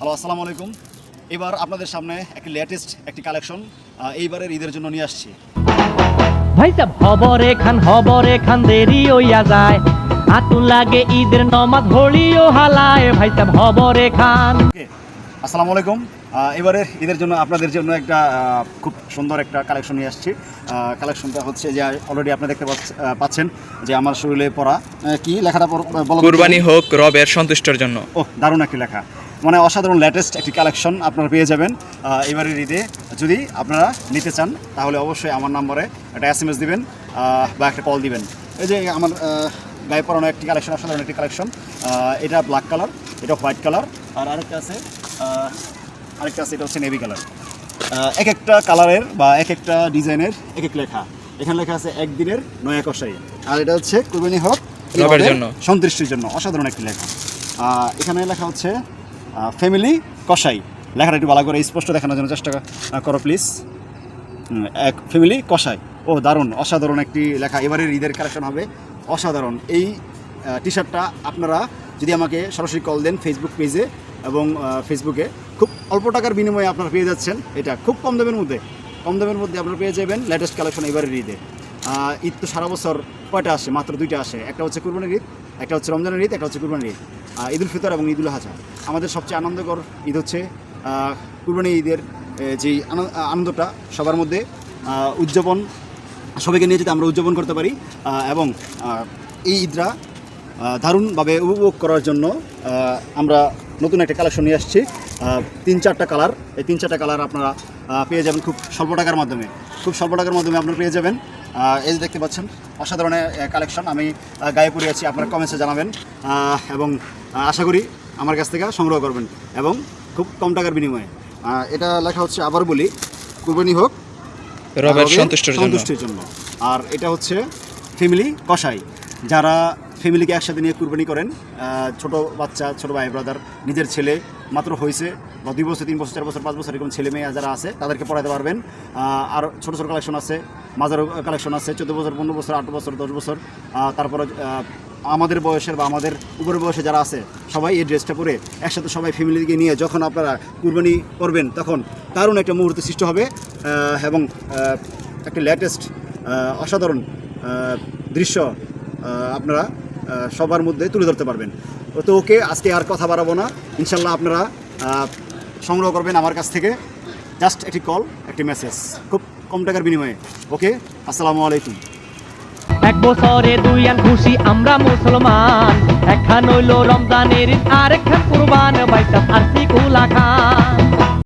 Hello আসসালামু আলাইকুম। এবার আপনাদের সামনে একটি লেটেস্ট একটি কালেকশন এইবারের ঈদের জন্য নিয়ে আসছি। ভাই সাহেব হবরে খান হবরে খান দেরি হইয়া যায়। আতুন লাগে ঈদের নমাজ হলিও হালায়। ভাই সাহেব হবরে খান ওকে আসসালামু আলাইকুম। এবারে ঈদের জন্য আপনাদের জন্য একটা খুব সুন্দর একটা কালেকশন নিয়ে আসছি। কালেকশনটা হচ্ছে যে অলরেডি আপনারা দেখতে পাচ্ছ- পাচ্ছেন যে আমার শরীরে পড়া কি লেখাটা। কুরবানি হোক রবের সন্তুষ্টর জন্য। ও দারুণ একটি লেখা। মানে অসাধারণ লেটেস্ট একটি কালেকশন আপনারা পেয়ে যাবেন এবারের ঈদে। যদি আপনারা নিতে চান তাহলে অবশ্যই আমার নম্বরে একটা এস এম এস দিবেন বা একটা কল দিবেন। এই যে আমার গায়ে পরানো একটি কালেকশন অসাধারণ একটি কালেকশন এটা ব্ল্যাক কালার এটা হোয়াইট কালার আর আরেকটা আছে আরেকটা আছে এটা হচ্ছে নেভি কালার এক একটা কালারের বা এক একটা ডিজাইনের এক এক লেখা। এখানে লেখা আছে একদিনের নয়া কষাই আর এটা হচ্ছে কুরবানি হোক। সন্তুষ্টির জন্য অসাধারণ একটি লেখা। এখানে লেখা হচ্ছে ফ্যামিলি কষাই লেখাটা একটু ভালো করে স্পষ্ট দেখানোর জন্য চেষ্টা করো প্লিজ এক ফ্যামিলি কষাই ও দারুণ। অসাধারণ একটি লেখা। এবারের ঈদের কালেকশন হবে অসাধারণ। এই টি শার্টটা আপনারা যদি আমাকে সরাসরি কল দেন ফেসবুক পেজে এবং ফেসবুকে খুব অল্প টাকার বিনিময়ে আপনারা পেয়ে যাচ্ছেন। এটা খুব কম দামের মধ্যে। কম দামের মধ্যে আপনারা পেয়ে যাবেন লেটেস্ট কালেকশন এবারের ঈদে। ঈদ তো সারা বছর কয়টা আসে? মাত্র দুইটা আসে। একটা হচ্ছে কুরবানির ঈদ একটা হচ্ছে রমজানের ঈদ একটা হচ্ছে কুরবানির ঈদ। আহ, ঈদুল ফিতর এবং ঈদুল হাজা আমাদের সবচেয়ে আনন্দকর ঈদ হচ্ছে কুরবানি ঈদের যেই আনন্দটা সবার মধ্যে উদযাপন সবাইকে নিয়ে যেতে আমরা উদযাপন করতে পারি এবং এই ঈদরা দারুণভাবে উপভোগ করার জন্য আমরা নতুন একটা কালেকশন নিয়ে আসছি তিন চারটা কালার। এই তিন চারটা কালার আপনারা পেয়ে যাবেন খুব স্বল্প টাকার মাধ্যমে। খুব স্বল্প টাকার মাধ্যমে আপনারা পেয়ে যাবেন। এই যে দেখতে পাচ্ছেন অসাধারণ কালেকশন আমি গায়ে পরে আছি আপনারা কমেন্টসে জানাবেন। এবং আশা করি আমার কাছ থেকে সংগ্রহ করবেন এবং খুব কম টাকার বিনিময়ে। এটা লেখা হচ্ছে আবার বলি কুরবানি হোক সন্তুষ্টর জন্য। আর এটা হচ্ছে ফ্যামিলি কষাই যারা ফ্যামিলিকে একসাথে নিয়ে কুরবানি করেন ছোট বাচ্চা ছোট ভাই ব্রাদার নিজের ছেলে মাত্র হয়েছে। বা দুই বছর, তিন বছর, চার বছর, পাঁচ বছর এরকম ছেলে মেয়ে যারা আছে, তাদেরকে পড়াতে পারবেন। আর ছোটো ছোট কালেকশন আছে মাজারও কালেকশন আছে, চোদ্দ বছর, পনেরো বছর, আট বছর, দশ বছর। তারপরে আমাদের বয়সের বা আমাদের উপরের বয়সে যারা আছে, সবাই এই ড্রেসটা পরে একসাথে সবাই ফ্যামিলিকে নিয়ে যখন আপনারা কুরবানি করবেন, তখন দারুণ একটা মুহূর্ত সৃষ্টি হবে। এবং একটা লেটেস্ট অসাধারণ দৃশ্য আপনারা সবার মধ্যে তুলে ধরতে পারবেন। তো ওকে আজকে আর কথা বাড়াবো না। ইনশাল্লাহ আপনারা সংগ্রহ করবেন আমার কাছ থেকে। জাস্ট একটি কল একটি মেসেজ খুব কম টাকার বিনিময়ে। ওকে, আসসালামু আলাইকুম। এক বছরে দুই আন খুশি, আমরা মুসলমান। একখান হইল রমজানের আর একখান কুরবান ভাই আরতি আরসি কুলা খান